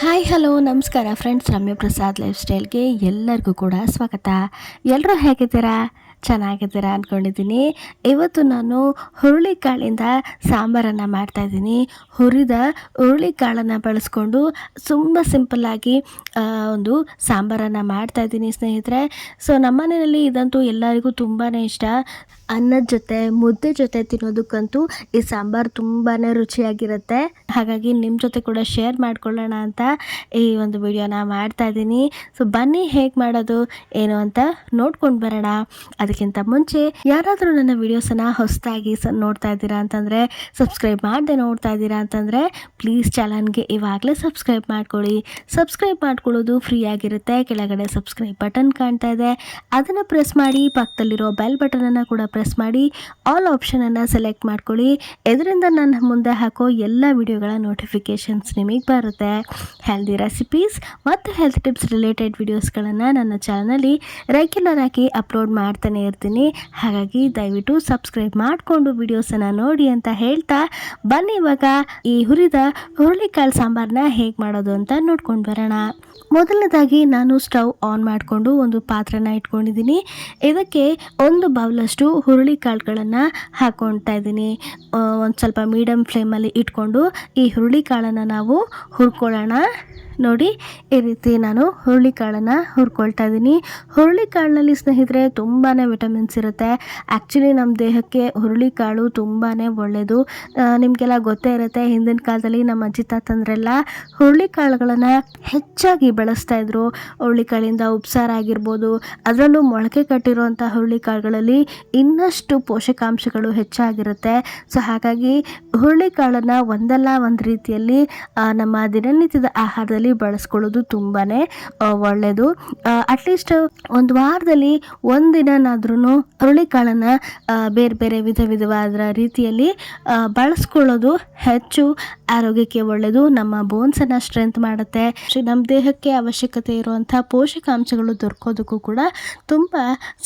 Hi hello ನಮಸ್ಕಾರ friends Ramya Prasad life ಸ್ಟೈಲ್ಗೆ ಎಲ್ಲರಿಗೂ ಕೂಡ ಸ್ವಾಗತ. ಎಲ್ಲರೂ ಹೇಗಿದ್ದೀರಾ? ಚೆನ್ನಾಗಿದ್ದೀರಾ ಅಂದ್ಕೊಂಡಿದ್ದೀನಿ ಇವತ್ತು ನಾನು ಹುರುಳಿಕಾಳಿಂದ ಸಾಂಬಾರನ್ನು ಮಾಡ್ತಾಯಿದ್ದೀನಿ ಹುರಿದ ಹುರುಳಿಕಾಳನ್ನು ಬಳಸ್ಕೊಂಡು ತುಂಬ ಸಿಂಪಲ್ಲಾಗಿ ಒಂದು ಸಾಂಬಾರನ್ನು ಮಾಡ್ತಾಯಿದ್ದೀನಿ ಸ್ನೇಹಿತರೆ. ಸೊ ನಮ್ಮನೆಯಲ್ಲಿ ಇದಂತೂ ಎಲ್ಲರಿಗೂ ತುಂಬಾ ಇಷ್ಟ. ಅನ್ನದ ಜೊತೆ, ಮುದ್ದೆ ಜೊತೆ ತಿನ್ನೋದಕ್ಕಂತೂ ಈ ಸಾಂಬಾರು ತುಂಬಾ ರುಚಿಯಾಗಿರುತ್ತೆ. ಹಾಗಾಗಿ ನಿಮ್ಮ ಜೊತೆ ಕೂಡ ಶೇರ್ ಮಾಡ್ಕೊಳ್ಳೋಣ ಅಂತ ಈ ಒಂದು ವಿಡಿಯೋನ ಮಾಡ್ತಾ ಇದ್ದೀನಿ ಸೊ ಬನ್ನಿ ಹೇಗೆ ಮಾಡೋದು, ಏನು ಅಂತ ನೋಡ್ಕೊಂಡು ಬರೋಣ. ಅದಕ್ಕಿಂತ ಮುಂಚೆ, ಯಾರಾದರೂ ನನ್ನ ವಿಡಿಯೋಸನ್ನು ಹೊಸದಾಗಿ ಸ ನೋಡ್ತಾ ಇದ್ದೀರಾ ಅಂತಂದರೆ, ಸಬ್ಸ್ಕ್ರೈಬ್ ಮಾಡದೆ ನೋಡ್ತಾ ಇದ್ದೀರಾ ಅಂತಂದರೆ, ಪ್ಲೀಸ್ ಚಾನಲ್ಗೆ ಇವಾಗಲೇ ಸಬ್ಸ್ಕ್ರೈಬ್ ಮಾಡ್ಕೊಳ್ಳಿ. ಸಬ್ಸ್ಕ್ರೈಬ್ ಮಾಡ್ಕೊಳ್ಳೋದು ಫ್ರೀ ಆಗಿರುತ್ತೆ ಕೆಳಗಡೆ ಸಬ್ಸ್ಕ್ರೈಬ್ ಬಟನ್ ಕಾಣ್ತಾ ಇದೆ. ಅದನ್ನು ಪ್ರೆಸ್ ಮಾಡಿ, ಪಕ್ಕದಲ್ಲಿರೋ ಬೆಲ್ ಬಟನನ್ನು ಕೂಡ ಪ್ರೆಸ್ ಮಾಡಿ ಆಲ್ ಆಪ್ಷನನ್ನು ಸೆಲೆಕ್ಟ್ ಮಾಡ್ಕೊಳ್ಳಿ. ಇದರಿಂದ ನಾನು ಮುಂದೆ ಹಾಕೋ ಎಲ್ಲ ವಿಡಿಯೋಗಳ ನೋಟಿಫಿಕೇಷನ್ಸ್ ನಿಮಗೆ ಬರುತ್ತೆ. ಹೆಲ್ದಿ ರೆಸಿಪೀಸ್ ಮತ್ತು ಹೆಲ್ತ್ ಟಿಪ್ಸ್ ರಿಲೇಟೆಡ್ ವಿಡಿಯೋಸ್ಗಳನ್ನು ನನ್ನ ಚಾನಲಲ್ಲಿ ರೆಗ್ಯುಲರ್ ಆಗಿ ಅಪ್ಲೋಡ್ ಮಾಡ್ತಾನೆ ಇರ್ತೀನಿ. ಹಾಗಾಗಿ ದಯವಿಟ್ಟು ಸಬ್ಸ್ಕ್ರೈಬ್ ಮಾಡಿಕೊಂಡು ವಿಡಿಯೋಸನ್ನು ನೋಡಿ ಅಂತ ಹೇಳ್ತಾ ಬನ್ನಿ ಇವಾಗ ಈ ಹುರಿದ ಹುರುಳಿಕಾಳು ಸಾಂಬಾರನ್ನ ಹೇಗೆ ಮಾಡೋದು ಅಂತ ನೋಡ್ಕೊಂಡು ಬರೋಣ. ಮೊದಲನೇದಾಗಿ ನಾನು ಸ್ಟವ್ ಆನ್ ಮಾಡಿಕೊಂಡು ಒಂದು ಪಾತ್ರೆನ ಇಟ್ಕೊಂಡಿದ್ದೀನಿ. ಇದಕ್ಕೆ ಒಂದು ಬೌಲಷ್ಟು ಹುರುಳಿಕಾಳುಗಳನ್ನು ಹಾಕ್ಕೊಳ್ತಾ ಇದ್ದೀನಿ. ಒಂದು ಸ್ವಲ್ಪ ಮೀಡಿಯಮ್ ಫ್ಲೇಮಲ್ಲಿ ಇಟ್ಕೊಂಡು ಈ ಹುರುಳಿ ಕಾಳನ್ನು ನಾವು ಹುರ್ಕೊಳ್ಳೋಣ. ನೋಡಿ, ಈ ರೀತಿ ನಾನು ಹುರುಳಿಕಾಳನ್ನು ಹುರ್ಕೊಳ್ತಾ ಇದ್ದೀನಿ. ಹುರುಳಿಕಾಳಿನಲ್ಲಿ ಸ್ನೇಹಿತರೆ ತುಂಬಾ ವಿಟಮಿನ್ಸ್ ಇರುತ್ತೆ. ಆ್ಯಕ್ಚುಲಿ ನಮ್ಮ ದೇಹಕ್ಕೆ ಹುರುಳಿಕಾಳು ತುಂಬಾ ಒಳ್ಳೆಯದು ನಿಮಗೆಲ್ಲ ಗೊತ್ತೇ ಇರುತ್ತೆ, ಹಿಂದಿನ ಕಾಲದಲ್ಲಿ ನಮ್ಮ ಅಜ್ಜಿ ತಾತಂದ್ರೆಲ್ಲ ಹುರುಳಿಕಾಳುಗಳನ್ನು ಹೆಚ್ಚಾಗಿ ಬಳಸ್ತಾ ಇದ್ರು. ಹುರುಳಿಕಾಳಿಂದ ಉಪ್ಸಾರ ಆಗಿರ್ಬೋದು, ಅದರಲ್ಲೂ ಮೊಳಕೆ ಕಟ್ಟಿರುವಂಥ ಹುರುಳಿಕಾಳುಗಳಲ್ಲಿ ಇನ್ನಷ್ಟು ಪೋಷಕಾಂಶಗಳು ಹೆಚ್ಚಾಗಿರುತ್ತೆ. ಸೊ ಹಾಗಾಗಿ ಹುರುಳಿಕಾಳನ್ನು ಒಂದಲ್ಲ ಒಂದು ರೀತಿಯಲ್ಲಿ ನಮ್ಮ ದಿನನಿತ್ಯದ ಆಹಾರದಲ್ಲಿ ಬಳಸ್ಕೊಳ್ಳೋದು ತುಂಬಾ ಒಳ್ಳೆಯದು ಅಟ್ಲೀಸ್ಟ್ ಒಂದು ವಾರದಲ್ಲಿ ಒಂದಿನಾದ್ರೂ ಹುರುಳಿಕಾಳನ್ನು ಬೇರೆ ಬೇರೆ ವಿಧ ವಿಧವಾದ ರೀತಿಯಲ್ಲಿ ಬಳಸ್ಕೊಳ್ಳೋದು ಹೆಚ್ಚು ಆರೋಗ್ಯಕ್ಕೆ ಒಳ್ಳೆಯದು ನಮ್ಮ ಬೋನ್ಸನ್ನು ಸ್ಟ್ರೆಂತ್ ಮಾಡುತ್ತೆ. ನಮ್ಮ ದೇಹಕ್ಕೆ ಅವಶ್ಯಕತೆ ಇರುವಂಥ ಪೋಷಕಾಂಶಗಳು ದೊರಕೋದಕ್ಕೂ ಕೂಡ ತುಂಬ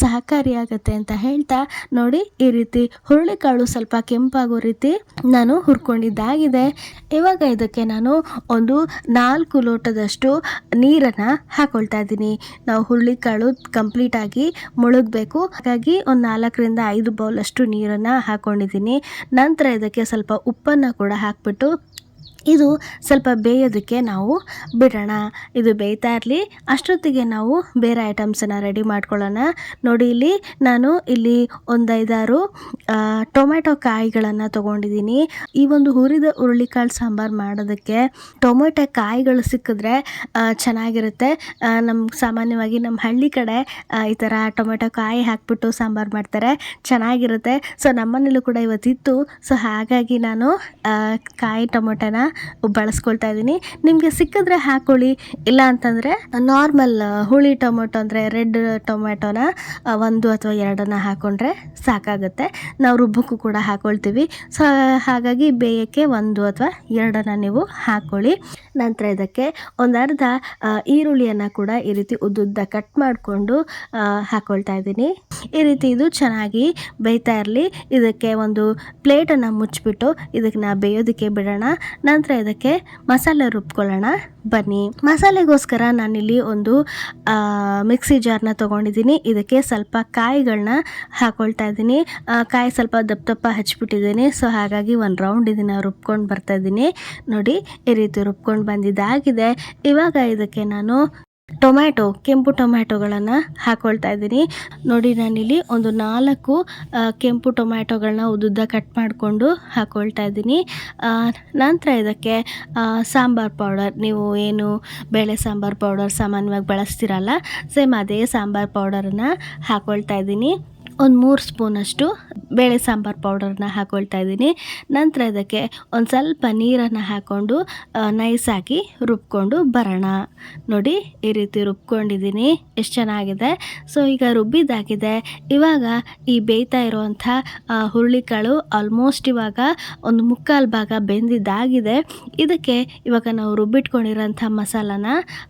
ಸಹಕಾರಿಯಾಗತ್ತೆ ಅಂತ ಹೇಳ್ತಾ ನೋಡಿ ಈ ರೀತಿ ಹುರುಳಿಕಾಳು ಸ್ವಲ್ಪ ಕೆಂಪಾಗೋ ರೀತಿ ನಾನು ಹುರ್ಕೊಂಡಿದ್ದಾಗಿದೆ. ಇವಾಗ ಇದಕ್ಕೆ ನಾನು ಒಂದು ನಾಲ್ಕು ಲೋಟದಷ್ಟು ನೀರನ್ನು ಹಾಕೊಳ್ತಾ ಇದ್ದೀನಿ. ನಾವು ಹುರುಳಿಕಾಳು ಕಂಪ್ಲೀಟಾಗಿ ಮುಳುಗಬೇಕು. ಹಾಗಾಗಿ ಒಂದು ನಾಲ್ಕರಿಂದ ಐದು ಬೌಲಷ್ಟು ನೀರನ್ನು ಹಾಕ್ಕೊಂಡಿದ್ದೀನಿ ನಂತರ ಇದಕ್ಕೆ ಸ್ವಲ್ಪ ಉಪ್ಪನ್ನು ಕೂಡ ಹಾಕ್ಬಿಟ್ಟು ಇದು ಸ್ವಲ್ಪ ಬೇಯೋದಕ್ಕೆ ನಾವು ಬಿಡೋಣ. ಇದು ಬೇಯ್ತಾ ಇರಲಿ. ಅಷ್ಟೊತ್ತಿಗೆ ನಾವು ಬೇರೆ ಐಟಮ್ಸನ್ನು ರೆಡಿ ಮಾಡ್ಕೊಳ್ಳೋಣ. ನೋಡಿ ಇಲ್ಲಿ ನಾನು ಇಲ್ಲಿ ಒಂದೈದಾರು ಐದಾರು ಟೊಮೆಟೊ ಕಾಯಿಗಳನ್ನು ತೊಗೊಂಡಿದ್ದೀನಿ. ಈ ಒಂದು ಹುರಿದ ಹುರುಳಿಕಾಳು ಸಾಂಬಾರು ಮಾಡೋದಕ್ಕೆ ಟೊಮೆಟೊ ಕಾಯಿಗಳು ಸಿಕ್ಕಿದ್ರೆ ಚೆನ್ನಾಗಿರುತ್ತೆ. ನಮ್ಮ ಸಾಮಾನ್ಯವಾಗಿ ನಮ್ಮ ಹಳ್ಳಿ ಕಡೆ ಈ ಥರ ಟೊಮೆಟೊ ಕಾಯಿ ಹಾಕ್ಬಿಟ್ಟು ಸಾಂಬಾರು ಮಾಡ್ತಾರೆ. ಚೆನ್ನಾಗಿರುತ್ತೆ. ಸೊ ನಮ್ಮನೇಲೂ ಕೂಡ ಇವತ್ತಿತ್ತು. ಸೊ ಹಾಗಾಗಿ ನಾನು ಕಾಯಿ ಟೊಮೊಟೊನ ಬಳಸ್ಕೊಳ್ತಾ ಇದ್ದೀನಿ. ನಿಮಗೆ ಸಿಕ್ಕಿದ್ರೆ ಹಾಕೊಳ್ಳಿ. ಇಲ್ಲ ಅಂತಂದರೆ ನಾರ್ಮಲ್ ಹುಳಿ ಟೊಮೊಟೊ ಅಂದರೆ ರೆಡ್ ಟೊಮೆಟೊನ ಒಂದು ಅಥವಾ ಎರಡನ್ನ ಹಾಕ್ಕೊಂಡ್ರೆ ಸಾಕಾಗುತ್ತೆ. ನಾವು ರುಬ್ಬಕ್ಕೂ ಕೂಡ ಹಾಕ್ಕೊಳ್ತೀವಿ ಸೊ, ಹಾಗಾಗಿ ಬೇಯಕ್ಕೆ ಒಂದು ಅಥವಾ ಎರಡನ್ನ ನೀವು ಹಾಕ್ಕೊಳ್ಳಿ ನಂತರ ಇದಕ್ಕೆ ಒಂದು ಅರ್ಧ ಈರುಳ್ಳಿಯನ್ನು ಕೂಡ ಈ ರೀತಿ ಉದ್ದುದ್ದ ಕಟ್ ಮಾಡಿಕೊಂಡು ಹಾಕ್ಕೊಳ್ತಾ ಇದ್ದೀನಿ. ಈ ರೀತಿ ಇದು ಚೆನ್ನಾಗಿ ಬೇಯ್ತಾ ಇರಲಿ. ಇದಕ್ಕೆ ಒಂದು ಪ್ಲೇಟನ್ನು ಮುಚ್ಚಿಬಿಟ್ಟು ಇದಕ್ಕೆ ನಾ ಬೇಯೋದಕ್ಕೆ ಬಿಡೋಣ. ನಂತರ ಇದಕ್ಕೆ ಮಸಾಲೆ ರುಬ್ಕೊಳ್ಳೋಣ. ಬನ್ನಿ. ಮಸಾಲೆಗೋಸ್ಕರ ನಾನಿಲ್ಲಿ ಒಂದು ಮಿಕ್ಸಿ ಜಾರ್ನ ತೊಗೊಂಡಿದ್ದೀನಿ. ಇದಕ್ಕೆ ಸ್ವಲ್ಪ ಕಾಯಿಗಳನ್ನ ಹಾಕೊಳ್ತಾ ಇದ್ದೀನಿ. ಕಾಯಿ ಸ್ವಲ್ಪ ದಪ್ಪ ದಪ್ಪ ಹಚ್ಬಿಟ್ಟಿದ್ದೀನಿ. ಸೊ, ಹಾಗಾಗಿ ಒಂದು ರೌಂಡ್ ಇದನ್ನು ರುಬ್ಕೊಂಡು ಬರ್ತಾ ಇದ್ದೀನಿ. ನೋಡಿ, ಈ ರೀತಿ ರುಬ್ಕೊಂಡು ಬಂದಿದ್ದಾಗಿದೆ. ಇವಾಗ ಇದಕ್ಕೆ ನಾನು ಟೊಮ್ಯಾಟೊ, ಕೆಂಪು ಟೊಮ್ಯಾಟೊಗಳನ್ನು ಹಾಕ್ಕೊಳ್ತಾ ಇದ್ದೀನಿ. ನೋಡಿ ನಾನಿಲ್ಲಿ ಒಂದು ನಾಲ್ಕು ಕೆಂಪು ಟೊಮ್ಯಾಟೊಗಳನ್ನ ಉದ್ದುದ್ದ ಕಟ್ ಮಾಡಿಕೊಂಡು ಹಾಕ್ಕೊಳ್ತಾ ಇದ್ದೀನಿ. ನಂತರ ಇದಕ್ಕೆ ಸಾಂಬಾರ್ ಪೌಡರ್. ನೀವು ಏನು ಬೇಳೆ ಸಾಂಬಾರ್ ಪೌಡರ್ ಸಾಮಾನ್ಯವಾಗಿ ಬಳಸ್ತೀರಲ್ಲ, ಸೇಮ್ ಅದೇ ಸಾಂಬಾರ್ ಪೌಡರನ್ನು ಹಾಕ್ಕೊಳ್ತಾ ಇದ್ದೀನಿ. ಒಂದು ಮೂರು ಸ್ಪೂನಷ್ಟು ಬೇಳೆ ಸಾಂಬಾರು ಪೌಡರ್ನ ಹಾಕೊಳ್ತಾ ಇದ್ದೀನಿ. ನಂತರ ಇದಕ್ಕೆ ಒಂದು ಸ್ವಲ್ಪ ನೀರನ್ನು ಹಾಕ್ಕೊಂಡು ನೈಸಾಗಿ ರುಬ್ಕೊಂಡು ಬರೋಣ. ನೋಡಿ, ಈ ರೀತಿ ರುಬ್ಕೊಂಡಿದ್ದೀನಿ. ಎಷ್ಟು ಚೆನ್ನಾಗಿದೆ. ಸೊ, ಈಗ ರುಬ್ಬಿದ್ದಾಗಿದೆ. ಇವಾಗ ಈ ಬೇಯ್ತಾ ಇರುವಂಥ ಹುರುಳಿಕಾಳು ಆಲ್ಮೋಸ್ಟ್ ಇವಾಗ ಒಂದು ಮುಕ್ಕಾಲು ಭಾಗ ಬೆಂದಿದ್ದಾಗಿದೆ. ಇದಕ್ಕೆ ಇವಾಗ ನಾವು ರುಬ್ಬಿಟ್ಕೊಂಡಿರೋಂಥ ಮಸಾಲಾನ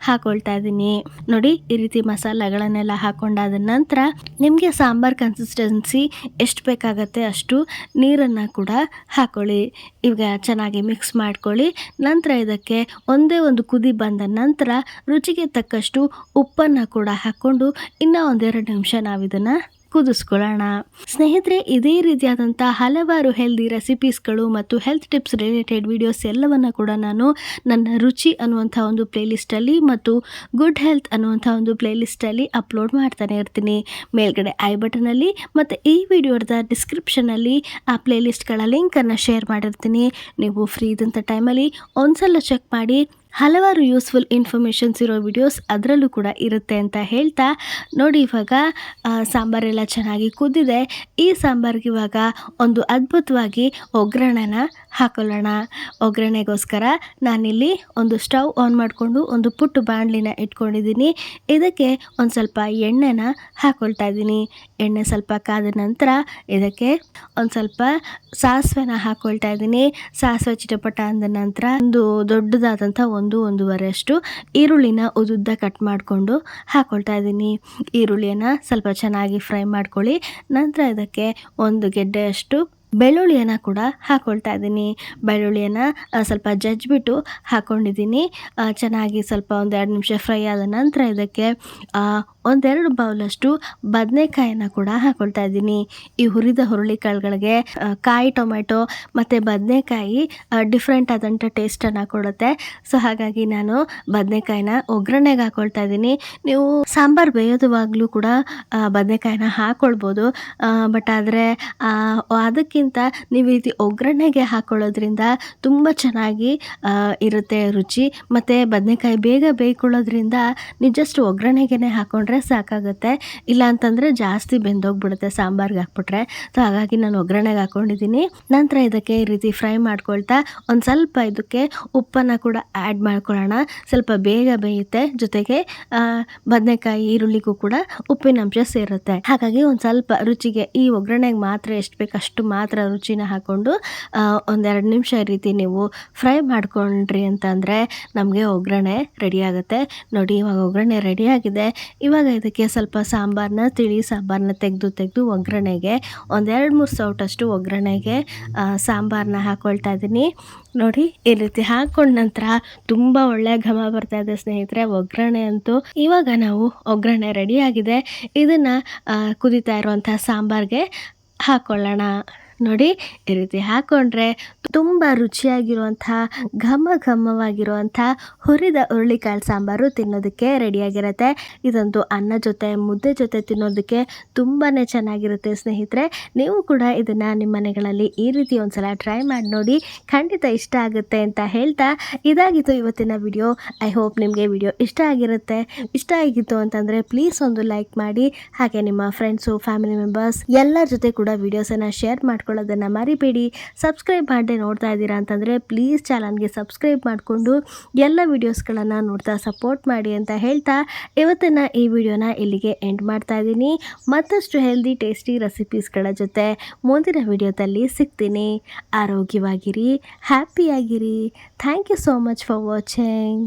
ಹಾಕ್ಕೊಳ್ತಾ ಇದ್ದೀನಿ. ನೋಡಿ, ಈ ರೀತಿ ಮಸಾಲೆಗಳನ್ನೆಲ್ಲ ಹಾಕೊಂಡಾದ ನಂತರ ನಿಮಗೆ ಸಾಂಬಾರ್ ಕನ್ಸಿಸ್ ಕನ್ಸಿಸ್ಟೆನ್ಸಿ ಎಷ್ಟು ಬೇಕಾಗತ್ತೆ ಅಷ್ಟು ನೀರನ್ನು ಕೂಡ ಹಾಕ್ಕೊಳ್ಳಿ ಈಗ ಚೆನ್ನಾಗಿ ಮಿಕ್ಸ್ ಮಾಡ್ಕೊಳ್ಳಿ. ನಂತರ ಇದಕ್ಕೆ ಒಂದೇ ಒಂದು ಕುದಿ ಬಂದ ನಂತರ ರುಚಿಗೆ ತಕ್ಕಷ್ಟು ಉಪ್ಪನ್ನು ಕೂಡ ಹಾಕ್ಕೊಂಡು ಇನ್ನೂ ಒಂದೆರಡು ನಿಮಿಷ ನಾವು ಇದನ್ನು ಕುದಿಸ್ಕೊಳ್ಳೋಣ. ಸ್ನೇಹಿತರೆ, ಇದೇ ರೀತಿಯಾದಂಥ ಹಲವಾರು ಹೆಲ್ದಿ ರೆಸಿಪೀಸ್ಗಳು ಮತ್ತು ಹೆಲ್ತ್ ಟಿಪ್ಸ್ ರಿಲೇಟೆಡ್ ವಿಡಿಯೋಸ್ ಎಲ್ಲವನ್ನು ಕೂಡ ನಾನು ನನ್ನ ರುಚಿ ಅನ್ನುವಂಥ ಒಂದು ಪ್ಲೇಲಿಸ್ಟಲ್ಲಿ ಮತ್ತು ಗುಡ್ ಹೆಲ್ತ್ ಅನ್ನುವಂಥ ಒಂದು ಪ್ಲೇಲಿಸ್ಟಲ್ಲಿ ಅಪ್ಲೋಡ್ ಮಾಡ್ತಾನೆ ಇರ್ತೀನಿ. ಮೇಲ್ಗಡೆ ಐ ಬಟನಲ್ಲಿ ಮತ್ತು ಈ ವಿಡಿಯೋದ ಡಿಸ್ಕ್ರಿಪ್ಷನಲ್ಲಿ ಆ ಪ್ಲೇಲಿಸ್ಟ್ಗಳ ಲಿಂಕನ್ನು ಶೇರ್ ಮಾಡಿರ್ತೀನಿ. ನೀವು ಫ್ರೀ ಇದ್ದಂಥ ಟೈಮಲ್ಲಿ ಒಂದ್ಸಲ ಚೆಕ್ ಮಾಡಿ ಹಲವಾರು ಯೂಸ್ಫುಲ್ ಇನ್ಫಾರ್ಮೇಷನ್ಸ್ ಇರೋ ವಿಡಿಯೋಸ್ ಅದರಲ್ಲೂ ಕೂಡ ಇರುತ್ತೆ ಅಂತ ಹೇಳ್ತಾ, ನೋಡಿ ಇವಾಗ ಸಾಂಬಾರೆಲ್ಲ ಚೆನ್ನಾಗಿ ಕುದ್ದಿದೆ ಈ ಸಾಂಬಾರಿಗೆ ಇವಾಗ ಒಂದು ಅದ್ಭುತವಾಗಿ ಒಗ್ಗರಣೆನ ಹಾಕೊಳ್ಳೋಣ. ಒಗ್ಗರಣೆಗೋಸ್ಕರ ನಾನಿಲ್ಲಿ ಒಂದು ಸ್ಟವ್ ಆನ್ ಮಾಡಿಕೊಂಡು ಒಂದು ಪುಟ್ಟು ಬಾಣಲಿನ ಇಟ್ಕೊಂಡಿದ್ದೀನಿ. ಇದಕ್ಕೆ ಒಂದು ಸ್ವಲ್ಪ ಎಣ್ಣೆನ ಹಾಕ್ಕೊಳ್ತಾ ಇದ್ದೀನಿ. ಎಣ್ಣೆ ಸ್ವಲ್ಪ ಕಾದ ನಂತರ ಇದಕ್ಕೆ ಒಂದು ಸ್ವಲ್ಪ ಸಾಸಿವೆನ ಹಾಕೊಳ್ತಾ ಇದ್ದೀನಿ. ಸಾಸಿವೆ ಚಿಟಪಟ ಅಂದ ನಂತರ ಒಂದು ದೊಡ್ಡದಾದಂಥ ಒಂದು ಒಂದೂವರೆ ಅಷ್ಟು ಈರುಳ್ಳಿನ ಉದ್ದುದ್ದ ಕಟ್ ಮಾಡಿಕೊಂಡು ಹಾಕ್ಕೊಳ್ತಾ ಇದ್ದೀನಿ. ಈರುಳ್ಳಿಯನ್ನು ಸ್ವಲ್ಪ ಚೆನ್ನಾಗಿ ಫ್ರೈ ಮಾಡ್ಕೊಳ್ಳಿ. ನಂತರ ಇದಕ್ಕೆ ಒಂದು ಗೆಡ್ಡೆಯಷ್ಟು ಬೆಳ್ಳುಳ್ಳಿಯನ್ನು ಕೂಡ ಹಾಕ್ಕೊಳ್ತಾ ಇದ್ದೀನಿ. ಬೆಳ್ಳುಳ್ಳಿಯನ್ನು ಸ್ವಲ್ಪ ಜಜ್ಜಿಬಿಟ್ಟು ಹಾಕ್ಕೊಂಡಿದ್ದೀನಿ ಚೆನ್ನಾಗಿ ಸ್ವಲ್ಪ ಒಂದು ಎರಡು ನಿಮಿಷ ಫ್ರೈ ಆದ ನಂತರ ಇದಕ್ಕೆ ಒಂದೆರಡು ಬೌಲಷ್ಟು ಬದನೆಕಾಯಿನ ಕೂಡ ಹಾಕ್ಕೊಳ್ತಾ ಇದ್ದೀನಿ. ಈ ಹುರಿದ ಹುರುಳಿಕಾಳುಗಳಿಗೆ ಕಾಳುಗಳಿಗೆ ಕಾಯಿ ಟೊಮೆಟೊ ಮತ್ತು ಬದನೆಕಾಯಿ ಡಿಫ್ರೆಂಟ್ ಆದಂಥ ಟೇಸ್ಟನ್ನು ಕೊಡುತ್ತೆ. ಸೊ ಹಾಗಾಗಿ ನಾನು ಬದನೆಕಾಯಿನ ಒಗ್ಗರಣೆಗೆ ಹಾಕೊಳ್ತಾ ಇದ್ದೀನಿ. ನೀವು ಸಾಂಬಾರು ಬೇಯೋದುವಾಗಲೂ ಕೂಡ ಬದನೆಕಾಯಿನ ಹಾಕ್ಕೊಳ್ಬೋದು ಬಟ್ ಆದರೆ ಅದಕ್ಕಿಂತ ನೀವು ಇದು ಒಗ್ಗರಣೆಗೆ ಹಾಕ್ಕೊಳ್ಳೋದ್ರಿಂದ ತುಂಬ ಚೆನ್ನಾಗಿ ಇರುತ್ತೆ ರುಚಿ. ಮತ್ತು ಬದನೆಕಾಯಿ ಬೇಗ ಬೇಯ್ಕೊಳ್ಳೋದ್ರಿಂದ ನೀವು ಜಸ್ಟ್ ಒಗ್ಗರಣೆಗೆ ಹಾಕ್ಕೊಂಡ್ರೆ ಸಾಕಾಗುತ್ತೆ. ಇಲ್ಲ ಅಂತಂದರೆ ಜಾಸ್ತಿ ಬೆಂದೋಗ್ಬಿಡುತ್ತೆ, ಸಾಂಬಾರ್ಗೆ ಹಾಕ್ಬಿಟ್ರೆ. ಸೊ ಹಾಗಾಗಿ ನಾನು ಒಗ್ಗರಣೆಗೆ ಹಾಕ್ಕೊಂಡಿದ್ದೀನಿ ನಂತರ ಇದಕ್ಕೆ ಈ ರೀತಿ ಫ್ರೈ ಮಾಡ್ಕೊಳ್ತಾ ಒಂದು ಸ್ವಲ್ಪ ಇದಕ್ಕೆ ಉಪ್ಪನ್ನು ಕೂಡ ಆ್ಯಡ್ ಮಾಡ್ಕೊಳ್ಳೋಣ. ಸ್ವಲ್ಪ ಬೇಗ ಬೇಯುತ್ತೆ. ಜೊತೆಗೆ ಬದನೆಕಾಯಿ, ಈರುಳ್ಳಿಗೂ ಕೂಡ ಉಪ್ಪಿನ ಅಂಶ ಸೇರುತ್ತೆ. ಹಾಗಾಗಿ ಒಂದು ಸ್ವಲ್ಪ ರುಚಿಗೆ ಈ ಒಗ್ಗರಣೆಗೆ ಮಾತ್ರ ಎಷ್ಟು ಬೇಕು ಅಷ್ಟು ಮಾತ್ರ ರುಚಿನ ಹಾಕ್ಕೊಂಡು ಒಂದೆರಡು ನಿಮಿಷ ಈ ರೀತಿ ನೀವು ಫ್ರೈ ಮಾಡ್ಕೊಂಡ್ರಿ ಅಂತಂದರೆ ನಮಗೆ ಒಗ್ಗರಣೆ ರೆಡಿ ಆಗುತ್ತೆ. ನೋಡಿ, ಇವಾಗ ಒಗ್ಗರಣೆ ರೆಡಿ ಆಗಿದೆ. ಇವಾಗ ಇದಕ್ಕೆ ಸ್ವಲ್ಪ ಸಾಂಬಾರನ್ನ ತಿಳಿ ಸಾಂಬಾರನ್ನ ತೆಗೆದು ತೆಗೆದು ಒಗ್ಗರಣೆಗೆ, ಒಂದೆರಡು ಮೂರು ಸೌಟಷ್ಟು ಒಗ್ಗರಣೆಗೆ ಸಾಂಬಾರನ್ನ ಹಾಕ್ಕೊಳ್ತಾ ಇದ್ದೀನಿ. ನೋಡಿ, ಈ ರೀತಿ ಹಾಕ್ಕೊಂಡ ನಂತರ ತುಂಬ ಒಳ್ಳೆ ಘಮ ಬರ್ತಾ ಇದೆ ಸ್ನೇಹಿತರೆ. ಒಗ್ಗರಣೆ ಅಂತೂ ಇವಾಗ ನಾವು ಒಗ್ಗರಣೆ ರೆಡಿ ಆಗಿದೆ. ಇದನ್ನು ಕುದಿತಾ ಇರುವಂಥ ಸಾಂಬಾರ್ಗೆ ಹಾಕ್ಕೊಳ್ಳೋಣ ನೋಡಿ ಈ ರೀತಿ ಹಾಕ್ಕೊಂಡ್ರೆ ತುಂಬ ರುಚಿಯಾಗಿರುವಂಥ, ಘಮ ಘಮವಾಗಿರುವಂಥ ಹುರಿದ ಹುರುಳಿಕಾಳು ಸಾಂಬಾರು ತಿನ್ನೋದಕ್ಕೆ ರೆಡಿಯಾಗಿರುತ್ತೆ. ಇದಂತೂ ಅನ್ನ ಜೊತೆ, ಮುದ್ದೆ ಜೊತೆ ತಿನ್ನೋದಕ್ಕೆ ತುಂಬಾ ಚೆನ್ನಾಗಿರುತ್ತೆ ಸ್ನೇಹಿತರೆ. ನೀವು ಕೂಡ ಇದನ್ನು ನಿಮ್ಮ ಮನೆಗಳಲ್ಲಿ ಈ ರೀತಿ ಒಂದ್ಸಲ ಟ್ರೈ ಮಾಡಿ ನೋಡಿ ಖಂಡಿತ ಇಷ್ಟ ಆಗುತ್ತೆ ಅಂತ ಹೇಳ್ತಾ ಇದಾಗಿತ್ತು ಇವತ್ತಿನ ವಿಡಿಯೋ. ಐ ಹೋಪ್ ನಿಮಗೆ ವಿಡಿಯೋ ಇಷ್ಟ ಆಗಿರುತ್ತೆ. ಇಷ್ಟ ಆಗಿತ್ತು ಅಂತಂದರೆ ಪ್ಲೀಸ್ ಒಂದು ಲೈಕ್ ಮಾಡಿ, ಹಾಗೆ ನಿಮ್ಮ ಫ್ರೆಂಡ್ಸು, ಫ್ಯಾಮಿಲಿ ಮೆಂಬರ್ಸ್ ಎಲ್ಲರ ಜೊತೆ ಕೂಡ ವಿಡಿಯೋಸನ್ನು ಶೇರ್ ಮಾಡ್ಕೊಳ್ಳೋದನ್ನು ಮರಿಬೇಡಿ. ಸಬ್ಸ್ಕ್ರೈಬ್ ಮಾಡದೆ ನೋಡ್ತಾ ಇದ್ದೀರಾ ಅಂತಂದರೆ ಪ್ಲೀಸ್ ಚಾನಲ್ಗೆ ಸಬ್ಸ್ಕ್ರೈಬ್ ಮಾಡಿಕೊಂಡು ಎಲ್ಲ ವೀಡಿಯೋಸ್ಗಳನ್ನು ನೋಡ್ತಾ ಸಪೋರ್ಟ್ ಮಾಡಿ ಅಂತ ಹೇಳ್ತಾ ಇವತ್ತಿನ ಈ ವಿಡಿಯೋನ ಇಲ್ಲಿಗೆ ಎಂಡ್ ಮಾಡ್ತಾ ಇದ್ದೀನಿ. ಮತ್ತಷ್ಟು ಹೆಲ್ದಿ ಟೇಸ್ಟಿ ರೆಸಿಪೀಸ್ಗಳ ಜೊತೆ ಮುಂದಿನ ವಿಡಿಯೋದಲ್ಲಿ ಸಿಗ್ತೀನಿ. ಆರೋಗ್ಯವಾಗಿರಿ ಹ್ಯಾಪಿಯಾಗಿರಿ thank you so much for watching